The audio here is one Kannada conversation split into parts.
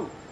know.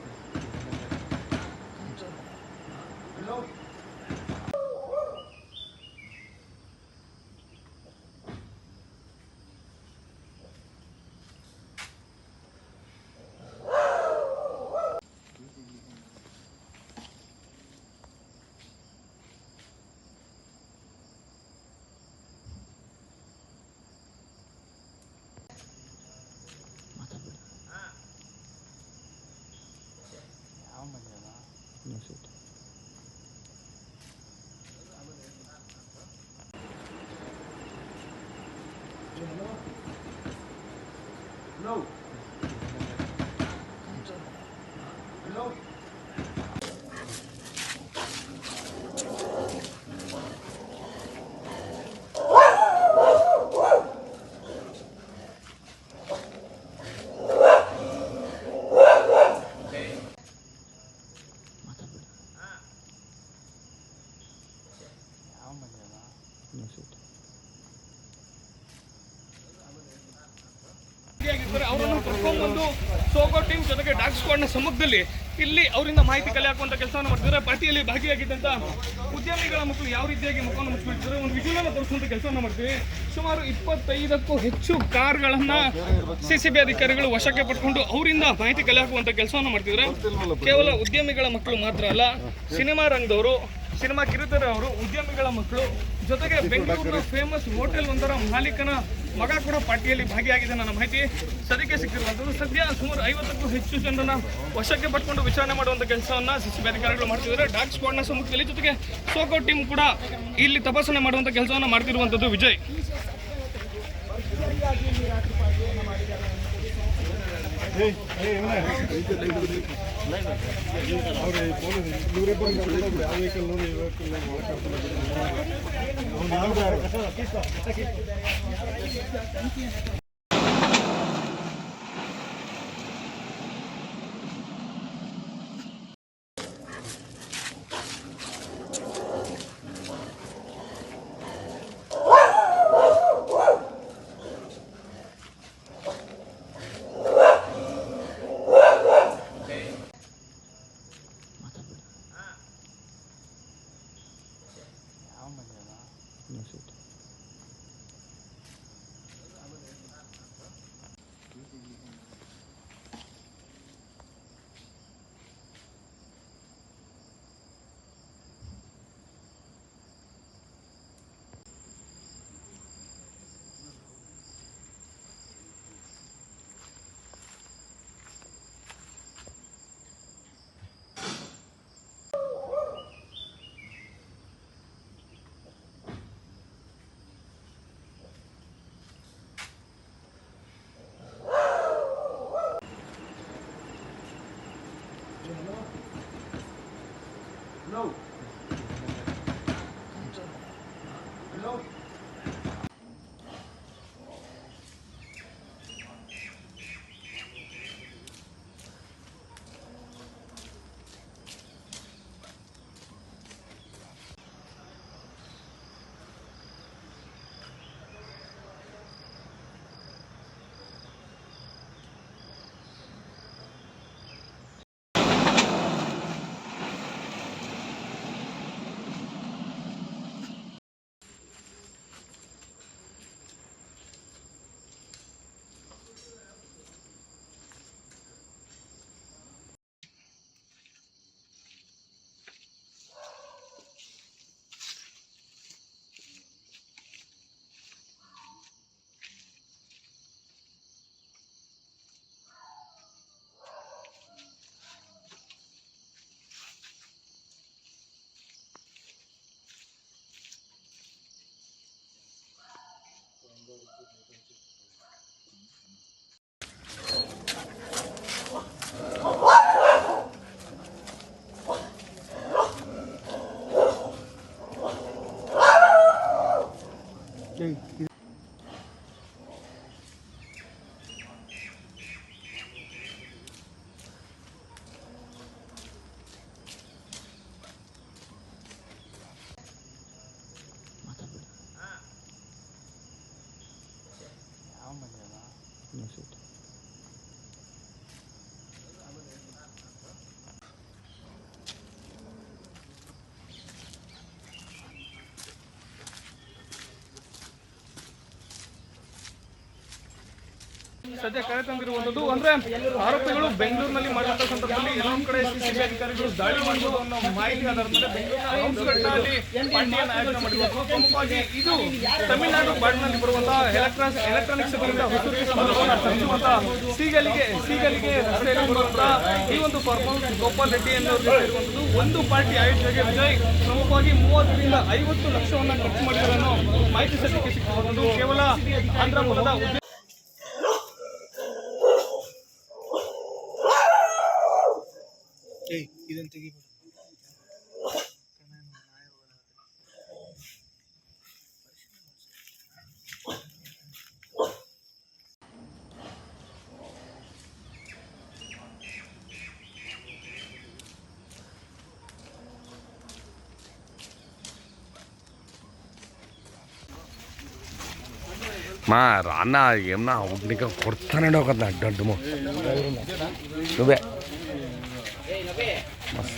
No. ಸೋಗೋ ಟೀಮ್ ಜೊತೆಗೆ ಡಾಗ್ ಸ್ಕ್ವಾಡ್ನ ಸಮ್ಮುಖದಲ್ಲಿ ಇಲ್ಲಿ ಅವರಿಂದ ಮಾಹಿತಿ ಕಲೆ ಹಾಕುವಂತ ಕೆಲಸವನ್ನು ಮಾಡ್ತಿದ್ದಾರೆ. ಪಾರ್ಟಿಯಲ್ಲಿ ಭಾಗಿಯಾಗಿದ್ದಂತ ಉದ್ಯಮಿಗಳ ಮಕ್ಕಳು ಯಾವ ರೀತಿಯಾಗಿ ಮುಖವನ್ನು ಮುಚ್ಚಿಬಿಡ್ತಾರೆ ಒಂದು ವಿಜುವಲ್ ತೋರಿಸುವಂತ ಕೆಲಸವನ್ನು ಮಾಡ್ತೀವಿ. ಸುಮಾರು ಇಪ್ಪತ್ತೈದಕ್ಕೂ ಹೆಚ್ಚು ಕಾರ್ಗಳನ್ನು ಸಿ ಸಿ ಬಿ ಅಧಿಕಾರಿಗಳು ವಶಕ್ಕೆ ಪಡ್ಕೊಂಡು ಅವರಿಂದ ಮಾಹಿತಿ ಕಲೆ ಹಾಕುವಂತ ಕೆಲಸವನ್ನು ಮಾಡ್ತಿದ್ದಾರೆ. ಕೇವಲ ಉದ್ಯಮಿಗಳ ಮಕ್ಕಳು ಮಾತ್ರ ಅಲ್ಲ, ಸಿನಿಮಾ ರಂಗದವರು, ಸಿನಿಮಾ ಕಿರುತೆರೆ ಅವರು ಉದ್ಯಮಿಗಳ ಮಕ್ಕಳು ಜೊತೆಗೆ ಬೆಂಗಳೂರಿನ ಫೇಮಸ್ ಹೋಟೆಲ್ ಒಂದರ ಮಾಲೀಕನ ಮಗ ಕೂಡ ಪಾರ್ಟಿಯಲ್ಲಿ ಭಾಗಿಯಾಗಿದೆ, ನನ್ನ ಮಾಹಿತಿ ಸದ್ಯಕ್ಕೆ ಸಿಕ್ಕಿರುವಂಥದ್ದು ಸದ್ಯ ಸುಮಾರು ಐವತ್ತಕ್ಕೂ ಹೆಚ್ಚು ಜನರನ್ನ ವಶಕ್ಕೆ ಪಡ್ಕೊಂಡು ವಿಚಾರಣೆ ಮಾಡುವಂಥ ಕೆಲಸವನ್ನ ಸಿಸಿಬಿ ಅಧಿಕಾರಿಗಳು ಮಾಡ್ತಿದ್ದಾರೆ ಡಾಗ್ ಸ್ಕ್ವಾಡ್ನ ಸಮ್ಮುಖದಲ್ಲಿ ಜೊತೆಗೆ ಸೋಕೋ ಟೀಮ್ ಕೂಡ ಇಲ್ಲಿ ತಪಾಸಣೆ ಮಾಡುವಂಥ ಕೆಲಸವನ್ನು ಮಾಡ್ತಿರುವಂಥದ್ದು ವಿಜಯ್ No. 俺は俺が負けたら、キーコー、俺がキーコー。ಸದ್ಯ ಕರೆ ತಂದಿರುವಂತದ್ದು ಅಂದ್ರೆ ಆರೋಪಿಗಳು ಬೆಂಗಳೂರಿನಲ್ಲಿ ಮಾಡಿದಂತ ಸಂದರ್ಭದಲ್ಲಿ ಇನ್ನೊಂದು ಕಡೆ ಸಿಸಿಬಿ ಅಧಿಕಾರಿಗಳು ದಾಳಿ ಮಾಡಬಹುದು ಅನ್ನೋ ಮಾಹಿತಿ ಆಧಾರದ ಮೇಲೆ ಬೆಂಗಳೂರಿನ ಪ್ರಮುಖವಾಗಿ ಇದು ತಮಿಳುನಾಡು ಬಾಡಿನಲ್ಲಿ ಬರುವಂತಹ ಎಲೆಕ್ಟ್ರಾನಿಕ್ಸ್ ಎಲೆಕ್ಟ್ರಾನಿಕ್ಸ್ ತರಿಸುವಂತಹ ಸೀಗಲಿಗೆ ಸೀಗಲಿಗೆ ರಸ್ತೆಯಲ್ಲಿ ಬರುವಂತಹ ಈ ಒಂದು ಪರ್ಫಾರ್ಮೆನ್ಸ್ ಗೋಪಾಲ್ ರೆಡ್ಡಿ ಇರುವಂತದ್ದು ಒಂದು ಪಾರ್ಟಿ ಆಯೋಜನೆಗೆ ವಿಜಯ್, ಪ್ರಮುಖವಾಗಿ ಮೂವತ್ತರಿಂದ ಐವತ್ತು ಲಕ್ಷವನ್ನು ಖರ್ಚು ಮಾಡಿದ್ದಾರೆ ಮಾಹಿತಿ ಸದ್ಯಕ್ಕೆ ಸಿಕ್ಕಿರುವಂತದ್ದು ಕೇವಲ ಆಂಧ್ರ ಮೂಲದ ಏಯ್ ಇದನ್ನ ತೆಗಿಬೇಡ మా రాన్న ఏమన్నా నీకు కొడతానండి ఒక అడ్డంటుము నువ్వే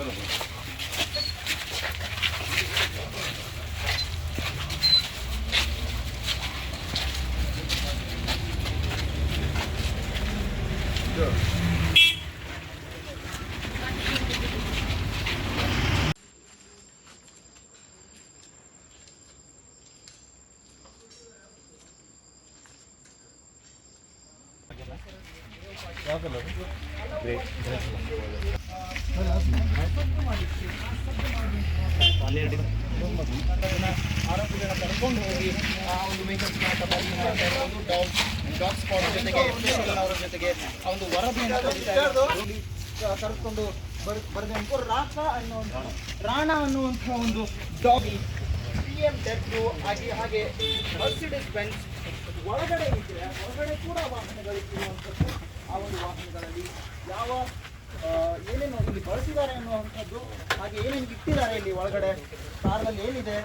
ಬಿಡ್ರಪ್ಪ ಯಾರೆಲ್ಲ ಕೈ ಆರೋಪಿಗಳನ್ನ ಕರ್ಕೊಂಡು ಹೋಗಿ ಆ ಒಂದು ವೆಹಿಕಲ್ಸ್ನ ಡಾಗ್ ಡಾಗ್ ಸ್ಪಾಟ್ ಜೊತೆಗೆ ಅವರ ಜೊತೆಗೆ ಒಂದು ವರದಿಯನ್ನು ತೆಗಿತಾ ಬರ್ ಬರೆದಂತು ರಾಕ ಅನ್ನುವಂಥ ರಾಣ ಅನ್ನುವಂಥ ಒಂದು ಡಾಗಿ ಪಿ ಎಂ ಡಬ್ಲ್ಯೂ ಹಾಗೆ ಹಾಗೆ ಮರ್ಸಿಡಿಸ್ ಬೆಂಚ್ ಒಳಗಡೆ ಇದ್ರೆ ಒಳಗಡೆ ಕೂಡ ವಾಹನಗಳು ಇರುವಂಥದ್ದು. ಆ ಒಂದು ವಾಹನಗಳಲ್ಲಿ ಯಾವ ಏನೇನು ಇಲ್ಲಿ ಬಳಸಿದ್ದಾರೆ ಅನ್ನುವಂಥದ್ದು, ಹಾಗೆ ಏನೇನು ಇಟ್ಟಿದ್ದಾರೆ ಇಲ್ಲಿ ಒಳಗಡೆ ಕಾರ್ನಲ್ಲಿ ಏನಿದೆ,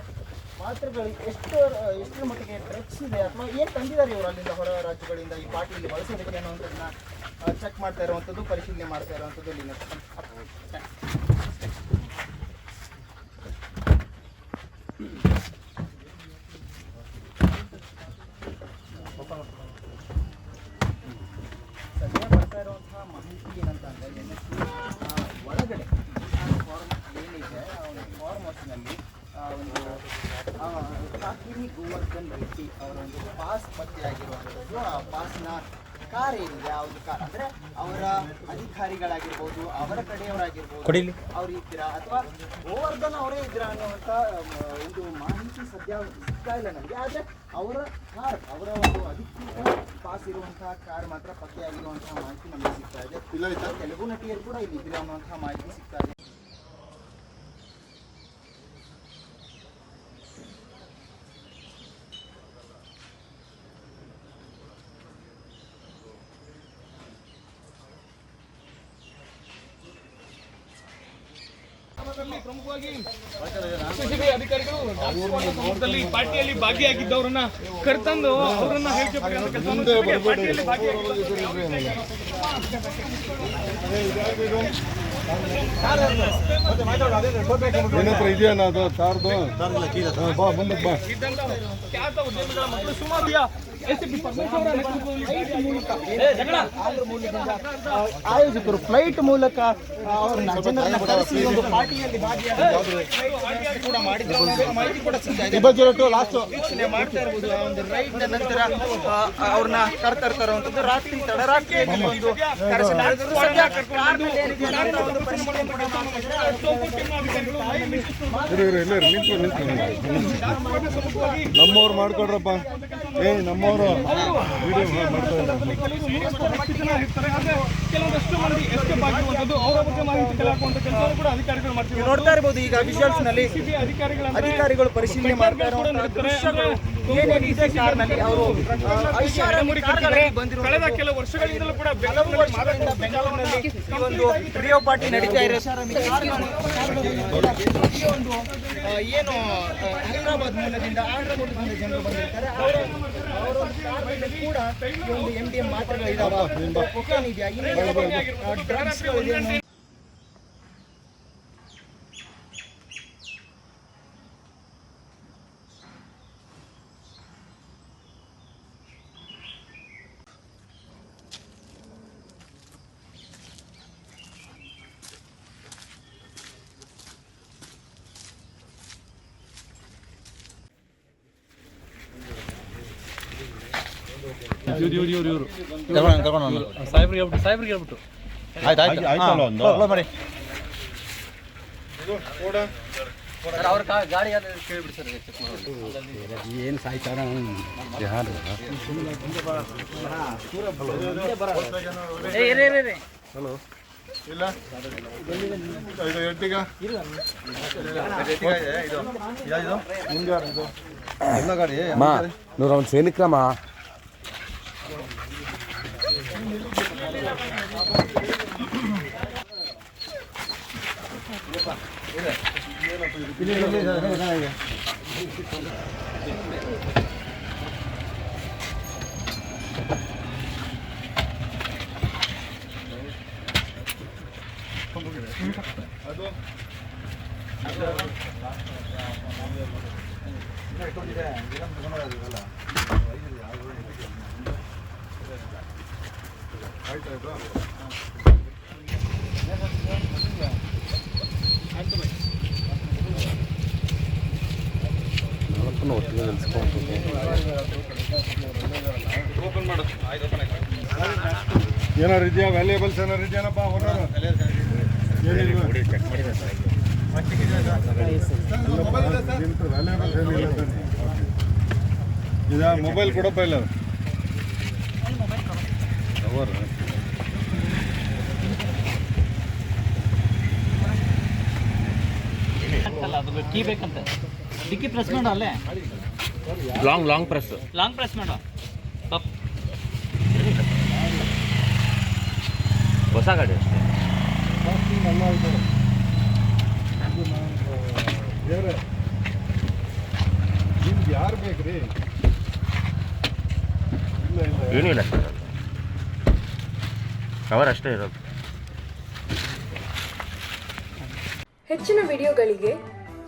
ಮಾತ್ರೆಗಳು ಎಷ್ಟು, ಎಷ್ಟರ ಮಟ್ಟಿಗೆ ಡ್ರಗ್ಸ್ ಇದೆ, ಅಥವಾ ಏನು ತಂದಿದ್ದಾರೆ ಇವರು ಅಲ್ಲಿಂದ ಹೊರ ರಾಜ್ಯಗಳಿಂದ ಈ ಪಾರ್ಟಿಯಲ್ಲಿ ಬಳಸೋದಕ್ಕೆ ಅನ್ನುವಂಥದ್ದನ್ನ ಚೆಕ್ ಮಾಡ್ತಾ ಇರುವಂಥದ್ದು, ಪರಿಶೀಲನೆ ಮಾಡ್ತಾ ಇರುವಂಥದ್ದು ಇಲ್ಲಿನ ಸದ್ಯ ಬರ್ತಾ ಇರುವಂತಹ ಮಾಹಿತಿ ಏನಂತ ಅಂದ್ರೆ ಎನ್ ಎಸ್ ಒಳಗಡೆ ಫಾರ್ಮ್ ಏನಿದೆ ಆ ಒಂದು ಫಾರ್ಮ್ ಹೌಸ್ನಲ್ಲಿ ಆ ಒಂದು ಆ, ಕಾಕಿನಿ ಗೋವರ್ಧನ್ ರೆಡ್ಡಿ ಅವರ ಒಂದು ಪಾಸ್ ಪತ್ತೆಯಾಗಿರುವಂಥದ್ದು ಆ ಪಾಸ್ನ ಕಾರ್ ಏನಿದೆ ಆ ಒಂದು ಕಾರ್ ಅಂದ್ರೆ ಅವರ ಅಧಿಕಾರಿಗಳಾಗಿರ್ಬೋದು ಅವರ ಕಡೆಯವರಾಗಿರ್ಬೋದು ಅವ್ರು ಇದ್ದೀರಾ ಅಥವಾ ಗೋವರ್ಧನ್ ಅವರೇ ಇದ್ದೀರಾ ಅನ್ನುವಂಥ ಒಂದು ಮಾಹಿತಿ ಸದ್ಯ ಸಿಗ್ತಾ ಇಲ್ಲ ನನಗೆ ಆದರೆ ಅವರ ಕಾರ್ ಅವರ ಒಂದು ಅಧಿಕೃತ ಪಾಸ್ ಇರುವಂತಹ ಕಾರ್ ಮಾತ್ರ ಪತ್ತೆಯಾಗಿರುವಂತಹ ಮಾಹಿತಿ ನಮಗೆ ಸಿಗ್ತಾ ಇದೆ. ತೆಲುಗು ನಟಿಯರು ಕೂಡ ಇಲ್ಲಿ ಇದ್ದೀರಾ ಅನ್ನುವಂತಹ ಮಾಹಿತಿ ಸಿಗ್ತಾ ಇದೆ. ಪ್ರಮುಖವಾಗಿ ಸಿಸಿಬಿ ಅಧಿಕಾರಿಗಳು ಸಂದರ್ಭದಲ್ಲಿ ಪಾರ್ಟಿಯಲ್ಲಿ ಭಾಗಿಯಾಗಿದ್ದವರನ್ನ ಕರೆತಂದು ಅವರನ್ನ ಹೇಳಿಕೆ ಪಡೆಯುವಂತ ಕೆಲಸವನ್ನು ಜೊತೆಗೆ ಪಾರ್ಟಿಯಲ್ಲಿ ಭಾಗಿಯಾಗಿದ್ದವರು ಏನತ್ರ ಇದೆಯಾ ಅದು ಕಾರ್ದು ಬಾ ಮುಂದಕ್ಕೆ ಬಾ. ಇದ್ದಂತ ಖ್ಯಾತ ಉದ್ಯಮಿಗಳ ಮಕ್ಕಳು ಸುಮಾರು ಆಯೋಜಕರು ಫ್ಲೈಟ್ ಮೂಲಕ ಅವ್ರನ್ನ ಜನರನ್ನ ಕರೆಸಿ ಒಂದು ಪಾರ್ಟಿಯಲ್ಲಿ ಭಾಗಿಯಾಗಿ ಲಾಸ್ಟ್ ವೀಕ್ಷಣೆ ಮಾಡ್ತಾ ಇರ್ಬೋದು ಒಂದು ರೈಡ್ ನಂತರ ಅವ್ರನ್ನ ಕರ್ತಾ ರಾತ್ರಿ ತಡರಾತ್ರಿ ಒಂದು ನಮ್ಮವ್ರು ಮಾಡ್ಕೊಡ್ರಪ್ಪ. ಏ ನಮ್ಮವರು ವಿಡಿಯೋ ಕೆಲವೊಂದಷ್ಟು ಮಂದಿ ಎಸ್ಕೇಪ್ ಆಗಿರುವಂತದ್ದು ಅವರ ಬಗ್ಗೆ ಮಾಹಿತಿ ಕಲೆ ಕೆಲಸವನ್ನು ಕೆಲಸ ಕೂಡ ಅಧಿಕಾರಿಗಳು ಮಾಡ್ತಿದ್ದಾರೆ ನೋಡ್ತಾ ಇರಬಹುದು ಈಗ ವಿಜುವಲ್ಸ್ನಲ್ಲಿ ಅಧಿಕಾರಿಗಳ ಅಧಿಕಾರಿಗಳು ಪರಿಶೀಲನೆ ಮಾಡ್ತಾ ಅವರು ಕಳೆದ ಕೆಲವು ವರ್ಷಗಳಿಂದಲೂ ಕೂಡ ಬೆಂಗಳೂರಿನಲ್ಲಿ ಈ ಒಂದು ರಿಯೋ ಪಾರ್ಟಿ ನಡೀತಾ ಇದೆ. ಏನು ಹೈದರಾಬಾದ್ ಮೂಲದಿಂದ ಆಂಧ್ರ ಮೂಲದಿಂದ ಜನರು ಬಂದಿರ್ತಾರೆ. ಕೂಡ ಒಂದು ಎಂ ಡಿ ಎಂ ಮಾತ್ರೆಗಳಿದಾವ. ಕೊಕೇನ್ ಇದೆಯಾ ಇನ್ನು ಡ್ರಗ್ಸ್ ಇದೆ ಆಯ್ತಲ್ಲ ಒಂದು. ಇದು ಕೋಡ ಏನು ಸಾಯ್ತಾರ? ಹಲೋ. ಇಲ್ಲ. ಇದು ಎರ್ಟಿಗ ಮುಂಗಾರು ಇದು? ಎಲ್ಲ ಗಾಡಿ ಮಾ ನೂರ ಒಂದು ಸೈನಿಕ್ರಮ್ಮ Gracias. ಒಟ್ಟಿಗೆ. ಏನಾರು ಇದೆಯಾ? ವ್ಯಾಲ್ಯೂಬಲ್ಸ್ ಏನಾರು ಇದೆಯಾನಪ್ಪ ಮೊಬೈಲ್ ಕೊಡಪ್ಪ ಇಲ್ಲ. ಕೀ ಬೇಕಂತೆ. ಡಿಕ್ಕಿ ಪ್ರೆಸ್ ಮಾಡು ಅಲ್ಲೇ? Long long press long press ಮಾಡು ಪಪ್ ಹೊಸ ಗಾಡಿ ಅಷ್ಟೇ. ನಿಮ್ಗೆ ಯಾರು ಬೇಕ್ರಿ ಇಲ್ಲ ಇಲ್ಲ ಏನೂ ಇಲ್ಲ ಸರ್ ಕವರ್ ಅಷ್ಟೇ ಇರೋದು. ಹೆಚ್ಚಿನ ವಿಡಿಯೋಗಳಿಗೆ